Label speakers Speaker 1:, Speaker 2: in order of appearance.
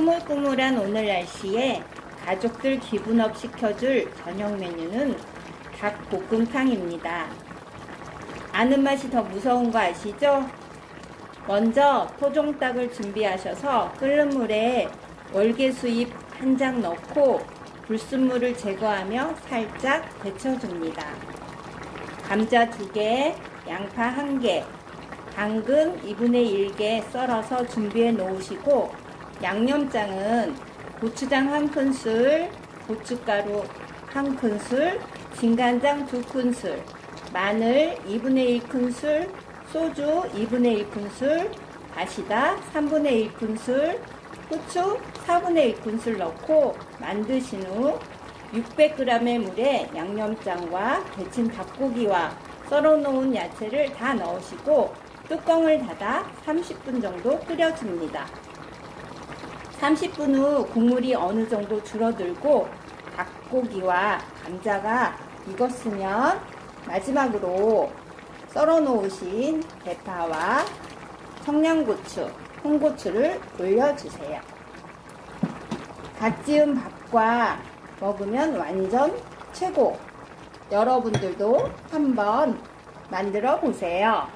Speaker 1: 꾸물꾸물한 오늘 날씨에 가족들 기분업 시켜줄 저녁 메뉴는 닭볶음탕입니다. 아는 맛이 더 무서운 거 아시죠? 먼저 토종닭을 준비하셔서 끓는 물에 월계수잎 한 장 넣고 불순물을 제거하며 살짝 데쳐줍니다. 감자 2개, 양파 1개, 당근 2분의 1개 썰어서 준비해 놓으시고 양념장은 고추장 1큰술, 고춧가루 1큰술, 진간장 2큰술, 마늘 2분의 1큰술, 소주 2분의 1큰술, 다시다 3분의 1큰술, 후추 4분의 1큰술 넣고 만드신 후 600g의 물에 양념장과 데친 닭고기와 썰어놓은 야채를 다 넣으시고 뚜껑을 닫아 30분 정도 끓여줍니다. 30분 후 국물이 어느 정도 줄어들고 닭고기와 감자가 익었으면 마지막으로 썰어 놓으신 대파와 청양고추, 홍고추를 올려주세요. 갓 지은 밥과 먹으면 완전 최고! 여러분들도 한번 만들어 보세요.